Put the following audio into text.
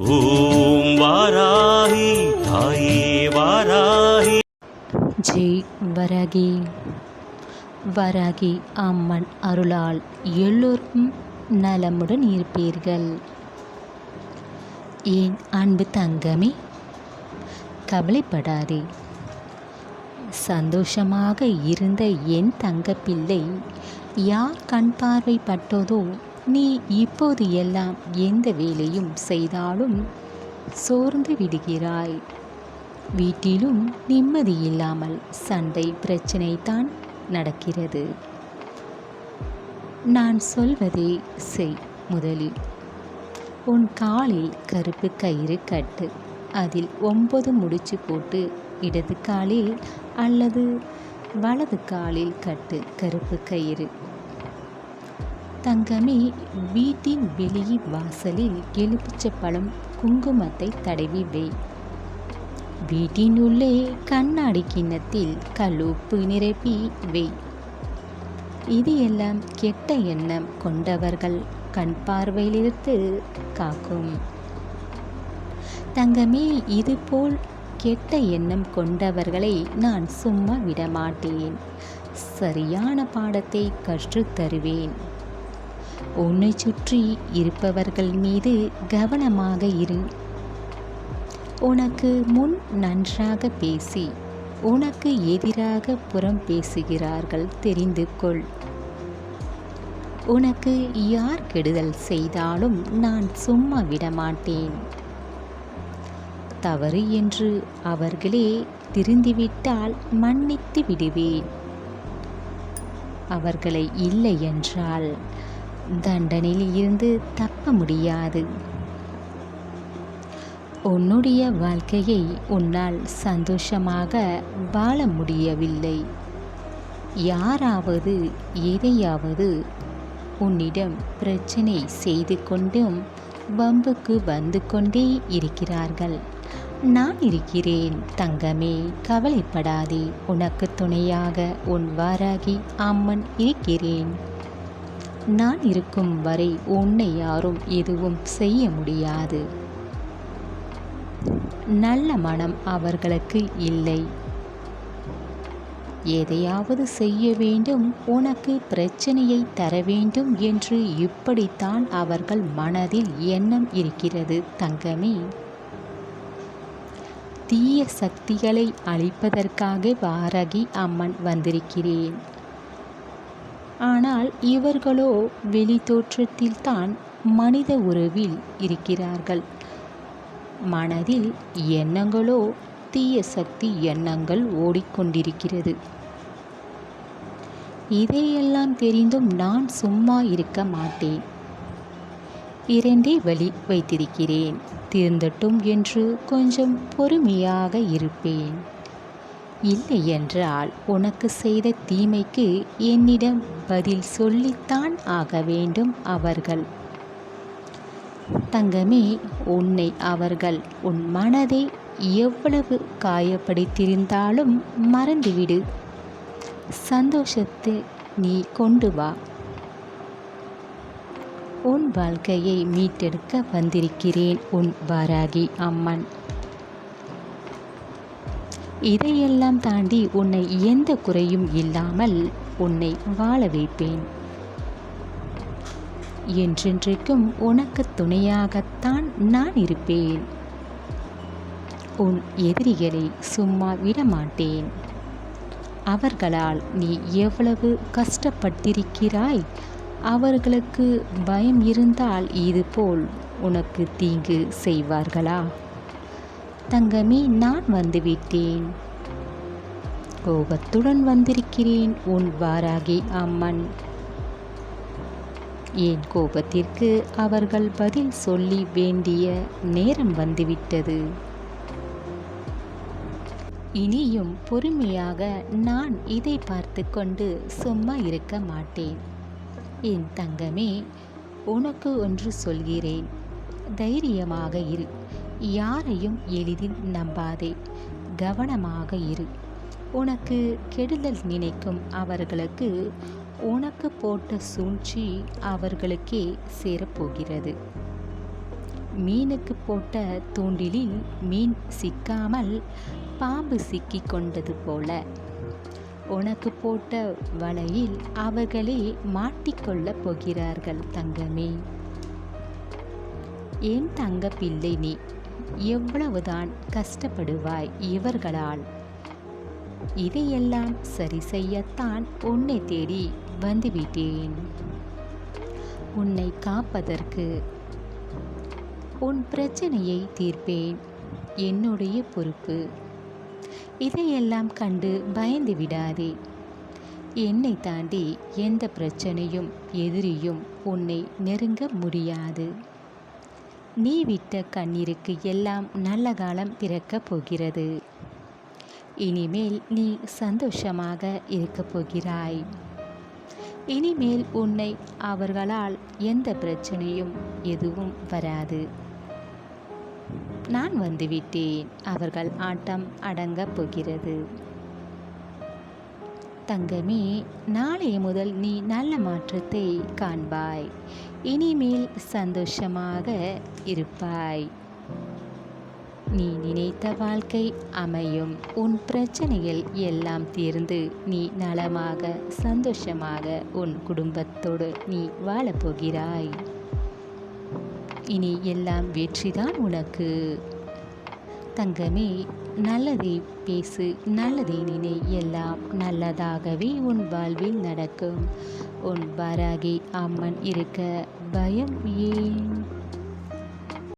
ஓம் வாராகி தாயே வாராகி. ஜெய் வரகி. வரகி அம்மன் அருளால் எல்லோரும் நலமுடன் இருப்பீர்கள். என் அன்பு தங்கமே? கவலைப்படாதே. சந்தோஷமாக இருந்த என் தங்கப்பிள்ளை யார் கண் பார்வை பட்டதோ நீ இப்போது எல்லாம் எந்த வேலையும் செய்தாலும் சோர்ந்து விடுகிறாய். வீட்டிலும் நிம்மதி இல்லாமல் சண்டை பிரச்சனை தான் நடக்கிறது. நான் சொல்வதை செய் முதலில். உன் காலில் கருப்பு கயிறு கட்டு. அதில் ஒன்பது முடிச்சு போட்டு இடது காலில் அல்லது வலது காலில் கட்டு கருப்பு கயிறு. தங்கமே வீட்டின் வெளியே வாசலில் எலுமிச்சப்பழம் குங்குமத்தை தடவி வை. வீட்டின் உள்ளே கண்ணாடி கிண்ணத்தில் கழுப்பு நிரப்பி வை. இது எல்லாம் கெட்ட எண்ணம் கொண்டவர்கள் கண் பார்வையிலிருந்து காக்கும். தங்கமே இதுபோல் கெட்ட எண்ணம் கொண்டவர்களை நான் சும்மா விடமாட்டேன். சரியான பாடத்தை கற்றுத் தருவேன். உன்னை சுற்றி இருப்பவர்கள் மீது கவனமாக இரு. உனக்கு முன் நன்றாக பேசி உனக்கு எதிராக புறம் பேசுகிறார்கள் தெரிந்து கொள். உனக்கு யார் கெடுதல் செய்தாலும் நான் சும்மா விடமாட்டேன். தவறு என்று அவர்களே திருந்திவிட்டால் மன்னித்து விடுவேன். அவர்களை இல்லை என்றால் தண்டனையில் இருந்து தப்ப முடியாது. உன்னுடைய வாழ்க்கையை உன்னால் சந்தோஷமாக வாழ முடியவில்லை. யாராவது எதையாவது உன்னிடம் பிரச்சனை செய்து கொண்டும் வம்புக்கு வந்து கொண்டே இருக்கிறார்கள். நான் இருக்கிறேன் தங்கமே கவலைப்படாதே. உனக்கு துணையாக உன் வாராகி அம்மன் இருக்கிறேன். நான் இருக்கும் வரை உன்னை யாரும் எதுவும் செய்ய முடியாது. நல்ல மனம் அவர்களுக்கு இல்லை. எதையாவது செய்ய வேண்டும் உனக்கு பிரச்சனையை தர வேண்டும் என்று இப்படித்தான் அவர்கள் மனதில் எண்ணம் இருக்கிறது தங்கமே. தீய சக்திகளை அழிப்பதற்காக வாரகி அம்மன் வந்திருக்கிறேன். ஆனால் இவர்களோ வெளி தோற்றத்தில்தான் மனித உறவில் இருக்கிறார்கள். மனதில் எண்ணங்களோ தீய சக்தி எண்ணங்கள் ஓடிக்கொண்டிருக்கிறது. இதையெல்லாம் தெரிந்தும் நான் சும்மா இருக்க மாட்டேன். இரண்டே வழி வைத்திருக்கிறேன். திருந்தட்டும் என்று கொஞ்சம் பொறுமையாக இருப்பேன். இல்லை என்றால் உனக்கு செய்த தீமைக்கு என்னிடம் பதில் சொல்லித்தான் ஆக வேண்டும் அவர்கள். தங்கமே உன்னை அவர்கள் உன் மனதை எவ்வளவு காயப்படுத்தியிருந்தாலும் மறந்துவிடு. சந்தோஷத்தை நீ கொண்டு வா. உன் வாழ்க்கையை மீட்டெடுக்க வந்திருக்கிறேன் உன் வாராகி அம்மன். இதையெல்லாம் தாண்டி உன்னை எந்த குறையும் இல்லாமல் உன்னை வாழ வைப்பேன். என்றென்றைக்கும் உனக்கு துணையாகத்தான் நான் இருப்பேன். உன் எதிரிகளை சும்மா விடமாட்டேன். அவர்களால் நீ எவ்வளவு கஷ்டப்பட்டிருக்கிறாய்? அவர்களுக்கு பயம் இருந்தால் இதுபோல் உனக்கு தீங்கு செய்வார்களா? தங்கமே நான் வந்துவிட்டேன். கோபத்துடன் வந்திருக்கிறேன் உன் வாராகி அம்மன். என் கோபத்திற்கு அவர்கள் பதில் சொல்லி வேண்டிய நேரம் வந்துவிட்டது? இனியும் பொறுமையாக நான் இதை பார்த்து கொண்டு சும்மா இருக்க மாட்டேன். என் தங்கமே உனக்கு ஒன்று சொல்கிறேன். தைரியமாக இரு. யாரையும் எளிதில் நம்பாதே. கவனமாக இரு. உனக்கு கெடுதல் நினைக்கும் அவர்களுக்கு உனக்கு போட்ட சூழ்ச்சி அவர்களுக்கே சேரப்போகிறது. மீனுக்கு போட்ட தூண்டிலில் மீன் சிக்காமல் பாம்பு சிக்கி கொண்டது போல. உனக்கு போட்ட வலையில் அவர்களே மாட்டிக்கொள்ளப் போகிறார்கள் தங்கமே. என் தங்க பிள்ளை நீ? எவ்வளவுதான் கஷ்டப்படுவாய் இவர்களால். இதையெல்லாம் சரி செய்யத்தான் உன்னை தேடி வந்துவிட்டேன். உன்னை காப்பதற்கு உன் பிரச்சனையை தீர்ப்பேன். என்னுடைய பொறுப்பு. இதையெல்லாம் கண்டு பயந்து விடாதே. என்னை தாண்டி எந்த பிரச்சனையும் எதிரியும் உன்னை நெருங்க முடியாது. நீ விட்ட கண்ணீருக்கு எல்லாம் நல்ல காலம் பிறக்கப் போகிறது. இனிமேல் நீ சந்தோஷமாக இருக்கப் போகிறாய். இனிமேல் உன்னை அவர்களால் எந்த பிரச்சனையும் எதுவும் வராது. நான் வந்துவிட்டேன். அவர்கள் ஆட்டம் அடங்கப் போகிறது. தங்கமே நாளைய முதல் நீ நல்ல மாற்றத்தை காண்பாய். இனிமேல் சந்தோஷமாக இருப்பாய். நீ நினைத்த வாழ்க்கை அமையும். உன் பிரச்சனைகள் எல்லாம் தீர்ந்து நீ நலமாக சந்தோஷமாக உன் குடும்பத்தோடு நீ வாழப்போகிறாய். இனி எல்லாம் வெற்றிதான் உனக்கு. தங்கமே நல்லதை பேசு நல்லதே நினை எல்லாம் நல்லதாகவே உன் வாழ்வில் நடக்கும். உன் வராகி அம்மன் இருக்க பயம் ஏன்?